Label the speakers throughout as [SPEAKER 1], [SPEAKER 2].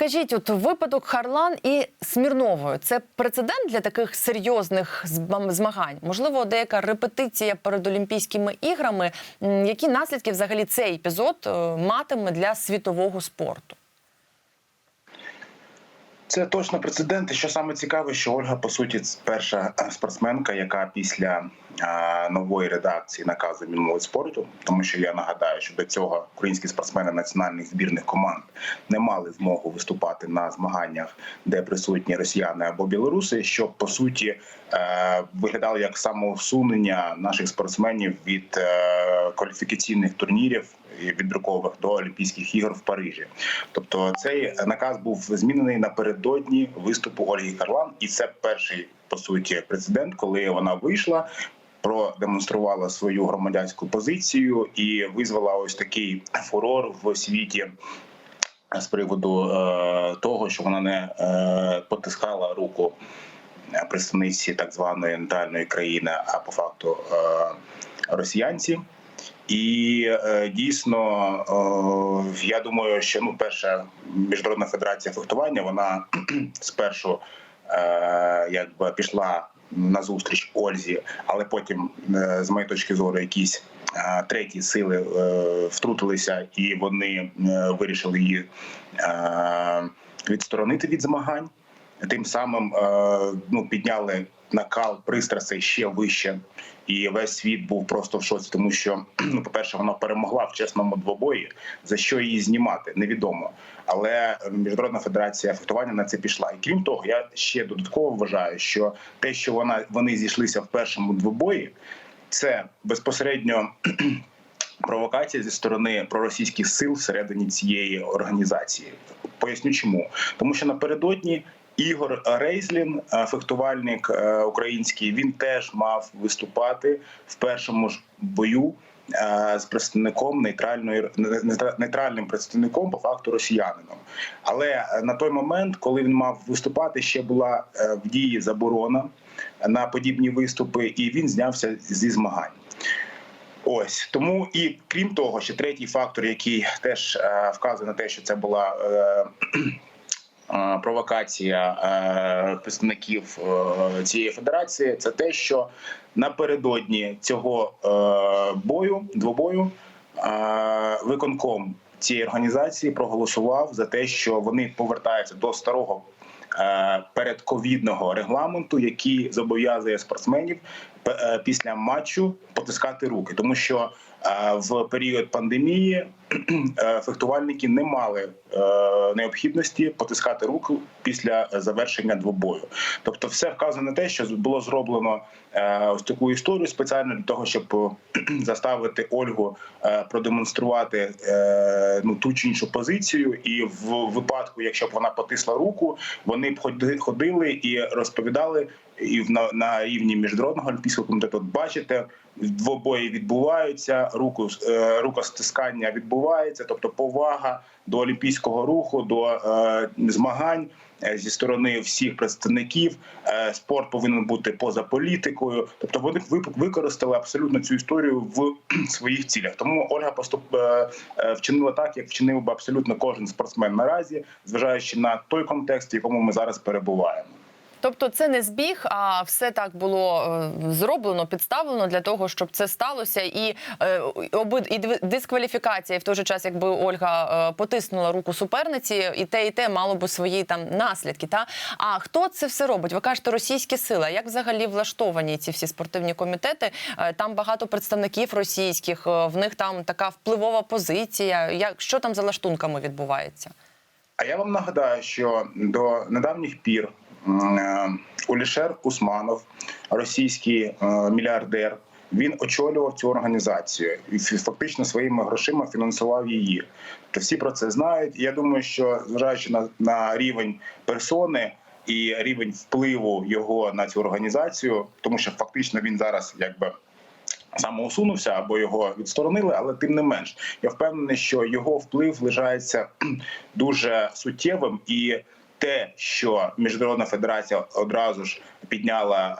[SPEAKER 1] Скажіть, от випадок Харлан і Смірновою це прецедент для таких серйозних зм- змагань? Можливо, деяка репетиція перед Олімпійськими іграми. Які наслідки взагалі цей епізод е, матиме для світового спорту?
[SPEAKER 2] Це точно прецедент. І що саме цікаве, що Ольга по суті перша е, спортсменка, яка після е, нової редакції наказу Мінмолодь спорту, тому що я нагадаю, що до цього українські спортсмени національних збірних команд не мали змогу виступати на змаганнях, де присутні росіяни або білоруси, що по суті е, виглядало як самоусунення наших спортсменів від кваліфікаційних турнірів відбіркових до Олімпійських ігор в Парижі. Тобто цей наказ був змінений напередодні виступу Ольги Карлан, і це перший по суті прецедент, коли вона вийшла. Продемонструвала свою громадянську позицію і визвала ось такий фурор в світі з приводу е, того, що вона не е, потискала руку представниці так званої нейтральної країни, а по факту е, росіянці. І е, дійсно, е, я думаю, що ну, перша міжнародна федерація фехтування вона спершу е, якби пішла на зустріч Ользі, але потім, з моєї точки зору, якісь треті сили втрутилися і вони вирішили її відсторонити від змагань. Тим самим ну, підняли накал пристрастей ще вище, і весь світ був просто в шоці, тому що, ну, по-перше, вона перемогла в чесному двобої. За що її знімати, невідомо. Але міжнародна федерація фехтування на це пішла. І крім того, я ще додатково вважаю, що те, що вона вони зійшлися в першому двобої, це безпосередньо. Провокація зі сторони проросійських сил всередині цієї організації. Поясню, чому тому, що напередодні Ігор Рейзлін, е, фехтувальник е, український, він теж мав виступати в першому ж бою е, з представником нейтральної нейтра- нейтральним представником по факту росіянином. Але на той момент, коли він мав виступати, ще була в дії заборона на подібні виступи, і він знявся зі змагань. Ось тому і крім того, ще третій фактор, який теж е, вказує на те, що це була е, провокація е, представників е, цієї федерації, це те, що напередодні цього е, бою, двобою, е, виконком цієї організації проголосував за те, що вони повертаються до старого. е, Передковідного регламенту, який зобов'язує спортсменів е, після матчу потискати руки, тому що е, в період пандемії е, фехтувальники не мали е, необхідності потискати руку після завершення двобою. Тобто, все вказує на те, що було зроблено е, ось таку історію спеціально для того, щоб е, заставити Ольгу е, продемонструвати е, ну ту чи іншу позицію, і в випадку, якщо б вона потисла руку, вони б ходи- ходили і розповідали. І на, на рівні міжнародного олімпійського комітету бачите, двобої відбуваються, руку е, рукостискання відбувається, тобто повага до олімпійського руху, до е, змагань е, зі сторони всіх представників. Е, спорт повинен бути поза політикою. Тобто вони використали абсолютно цю історію в своїх цілях. Тому Ольга поступ е, е, вчинила так, як вчинив би абсолютно кожен спортсмен наразі, зважаючи на той контекст, в якому ми зараз перебуваємо.
[SPEAKER 1] Тобто, це не збіг, а все так було е, зроблено, підставлено для того, щоб це сталося, і е, і дискваліфікація і в той же час, якби Ольга е, потиснула руку суперниці, і те, і те мало би свої там наслідки. Та а хто це все робить? Ви кажете, російські сили. Як взагалі влаштовані ці всі спортивні комітети? Там багато представників російських, в них там така впливова позиція. Як що там за лаштунками відбувається?
[SPEAKER 2] А я вам нагадаю, що до недавніх пір м, е, Усманов, російський е, мільярдер, він очолював цю організацію і фактично своїми грошима фінансував її. То всі про це знають. Я думаю, що зважаючи на, на рівень персони і рівень впливу його на цю організацію, тому що фактично він зараз якби самоусунувся або його відсторонили, але тим не менш, я впевнений, що його вплив лишається дуже суттєвим і. Те, що міжнародна федерація одразу ж підняла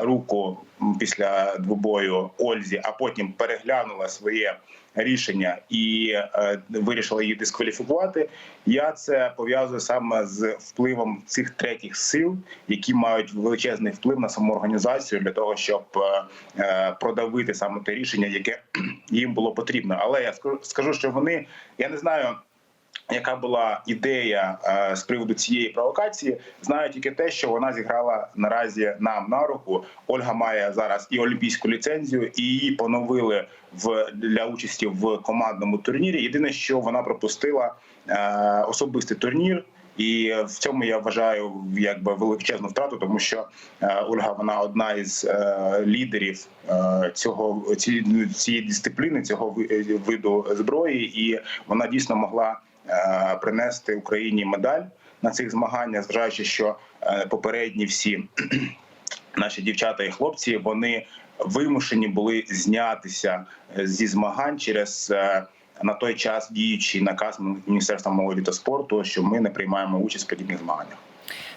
[SPEAKER 2] е, руку після двобою Ользі, а потім переглянула своє рішення і е, вирішила її дискваліфікувати. Я це пов'язую саме з впливом цих третіх сил, які мають величезний вплив на саму організацію для того, щоб е, е, продавити саме те рішення, яке їм було потрібно. Але я скажу- скажу, що вони я не знаю. Яка була ідея е, з приводу цієї провокації? Знаю тільки те, що вона зіграла наразі нам на руку. Ольга має зараз і олімпійську ліцензію, і її поновили в для участі в командному турнірі. Єдине, що вона пропустила е, особистий турнір. І в цьому я вважаю якби величезну втрату, тому що е, Ольга вона одна із лідерів цього цієї, цієї дисципліни, цього виду зброї, і вона дійсно могла принести Україні медаль на цих змаганнях, зважаючи, що е, попередні всі наші дівчата і хлопці вони вимушені були знятися е, зі змагань через. е, На той час діючий наказ Міністерства молоді та спорту, що ми не приймаємо участь в подібних змаганнях.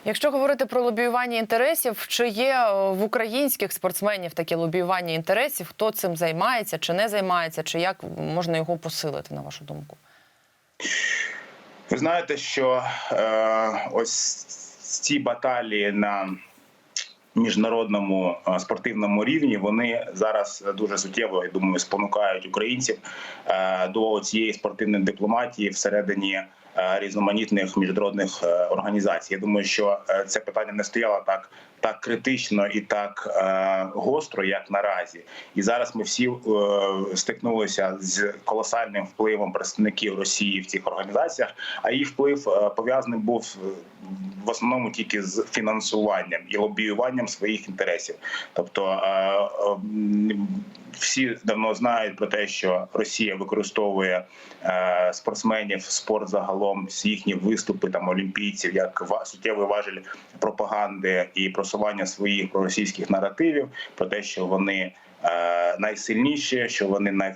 [SPEAKER 1] Якщо говорити про лобіювання інтересів, чи є е, в українських спортсменів таке лобіювання інтересів? Хто цим займається, чи не займається, чи як можна його посилити, на вашу думку?
[SPEAKER 2] Ви знаєте, що е, ось ці баталії на міжнародному е, спортивному рівні вони зараз дуже суттєво я думаю спонукають українців е, до цієї спортивної дипломатії всередині різноманітних міжнародних е, організацій. Я думаю, що е, це питання не стояло так. Так критично і так е, гостро, як наразі, і зараз ми всі е, стикнулися з колосальним впливом представників Росії в цих організаціях. А їх вплив е, пов'язаний був е, в основному тільки з фінансуванням і лобіюванням своїх інтересів. Тобто е, е, всі давно знають про те, що Росія використовує е, спортсменів, спорт загалом, з їхні виступи там олімпійців як суттєвий важель пропаганди і просування своїх проросійських наративів про те, що вони е, найсильніші, що вони най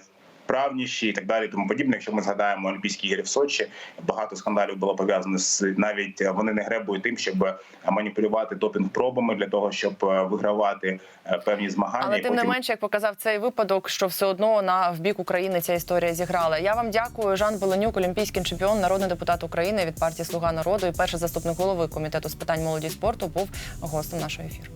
[SPEAKER 2] Правніші і так далі, тому подібне. Якщо ми згадаємо Олімпійські ігри в Сочі, багато скандалів було пов'язано з навіть вони не гребують тим, щоб маніпулювати допінг пробами для того, щоб е, вигравати е, певні змагання.
[SPEAKER 1] Але тим не менше, як показав цей випадок, що все одно на в бік України ця історія зіграла. Я вам дякую. Жан Беленюк, олімпійський чемпіон, народний депутат України від партії Слуга народу і перший заступник голови комітету з питань молоді і спорту, був гостем нашого ефіру.